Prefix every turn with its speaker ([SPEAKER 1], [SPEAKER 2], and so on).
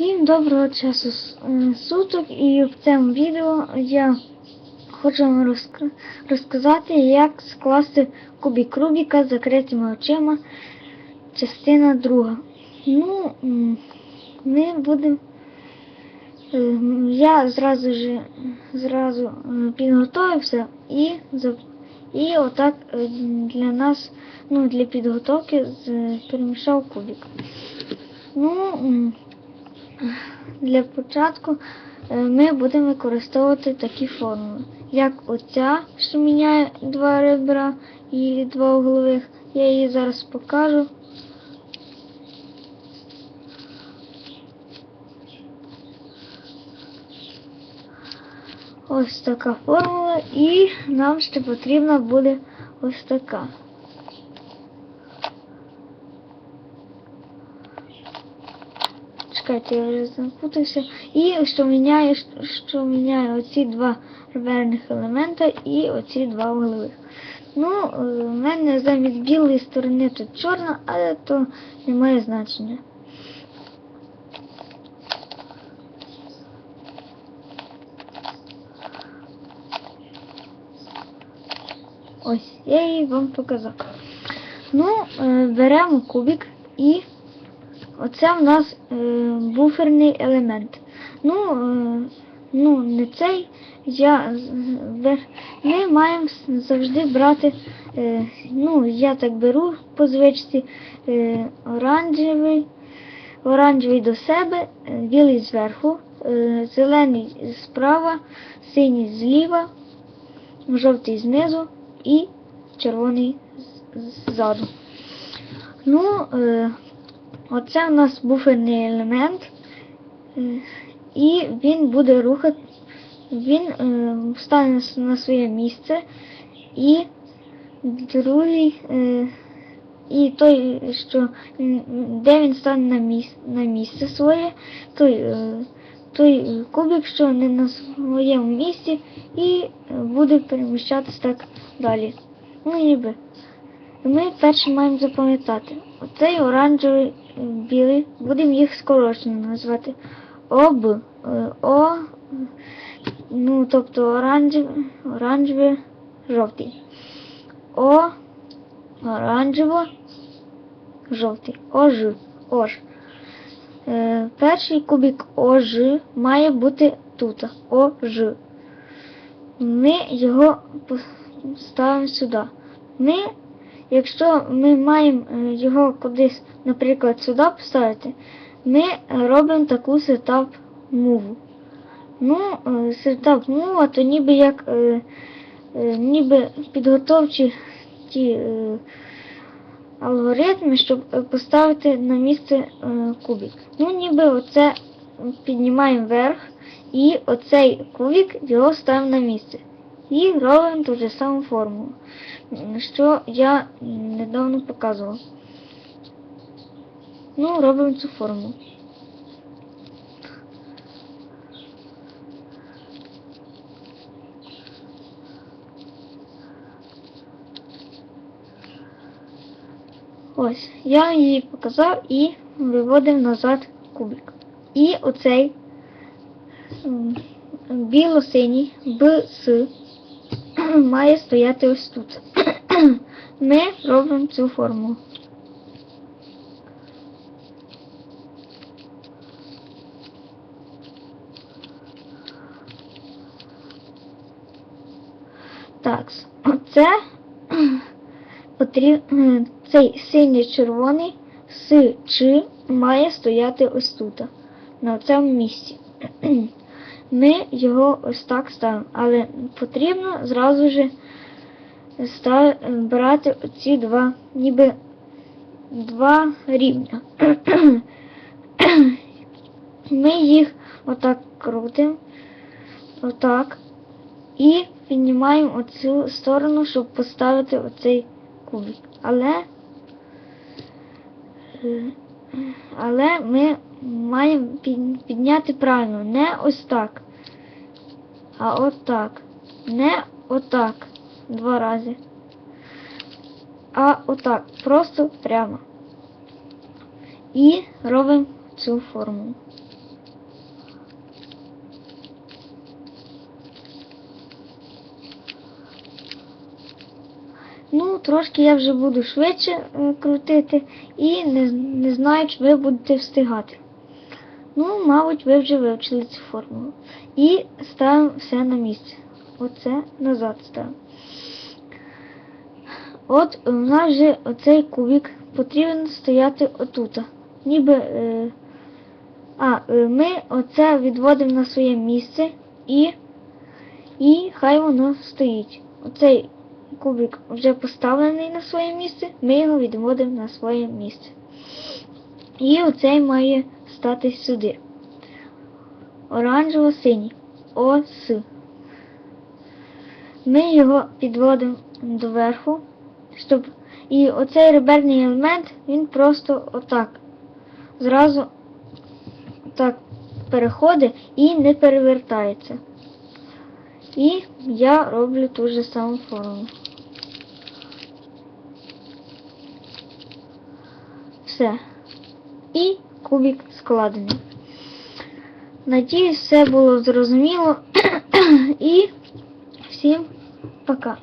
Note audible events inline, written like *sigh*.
[SPEAKER 1] Всім доброго часу суток і в цьому відео я хочу вам розк- розказати, як скласти кубик Рубіка з закритими очима, частина друга. Ну, ми будемо. е, Я зразу ж зразу е, підготувався і і отак е, для нас, ну для підготовки перемішав кубик. Ну, для початку е, ми будемо використовувати такі формули, як оця, що міняє два ребра і два углових. Я її зараз покажу. Ось така формула, і нам ще потрібна буде ось така. Чекайте, я вже запутався. І що міняє, що міняє оці два реберних елемента і оці два углових. Ну, е, в мене замість білої сторони тут чорна, але то не має значення. Ось, я її вам показав. Ну, е, беремо кубик і Оце в нас е, буферний елемент. Ну, е, ну, не цей. Я, ми маємо завжди брати, е, ну, я так беру по звичці, е, оранжевий, оранжевий до себе, е, білий зверху, е, зелений справа, синій зліва, жовтий знизу і червоний ззаду. Ну, е, Оце у нас буферний елемент, е, і він буде рухати, він е, стане на своє місце, і другий, е, і той, що де він стане на місце, на місце своє, той, той кубик, що не на своєму місці, і буде переміщатися так далі. Ну ніби. Ми перше маємо запам'ятати. Оцей оранжевий е, білий, будемо їх скорочено назвати. ОБ. е, О, ну, тобто оранжевий, оранжевий, жовтий. О, оранжево, жовтий. ОЖ. ОЖ. Е, перший кубик ОЖ має бути тут. ОЖ. Ми його ставимо сюди. Ми Якщо ми маємо е, його кудись, наприклад, сюди поставити, ми робимо таку сетап муву. Ну, е, сетап мува, то ніби як е, ніби підготовчі ті алгоритми, щоб поставити на місце кубик. Ну, ніби оце піднімаємо вверх і оцей кубик його ставимо на місце. І робимо ту ж саму формулу, що я недавно показував. Ну, робимо цю формулу. Ось, я її показав і виводив назад кубик. І оцей біло-синій БС *clears throat* має стояти ось тут. *clears throat* Ми робимо цю форму. Так, *clears throat* оце цей синій-червоний с чи має стояти ось тут, на цьому місці. Ми його ось так ставимо, але потрібно зразу ж брати оці два, ніби два рівня. *clears throat* Ми їх отак крутимо, отак, і піднімаємо оцю сторону, щоб поставити оцей кубик. Але, але ми маємо підняти правильно. Не ось так. А отак. Не отак. Два рази. А отак. Просто прямо. І робимо цю форму. Ну, трошки я вже буду швидше е, крутити і не, не знаю, чи ви будете встигати. Ну, мабуть, ви вже вивчили цю формулу. І ставимо все на місце. Оце назад ставимо. От у нас же оцей кубик потрібен стояти отут. Ніби. Е, а, е, ми оце відводимо на своє місце і, і хай воно стоїть. Оцей кубик вже поставлений на своє місце, ми його відводимо на своє місце. І оцей має стати сюди. Оранжево-синій. Ос. Ми його підводимо доверху, щоб. І оцей реберний елемент, він просто отак. Зразу так переходить і не перевертається. І я роблю ту же саму форму. Все. І кубик складений. Надіюсь, все було зрозуміло. *clears throat* І всім пока.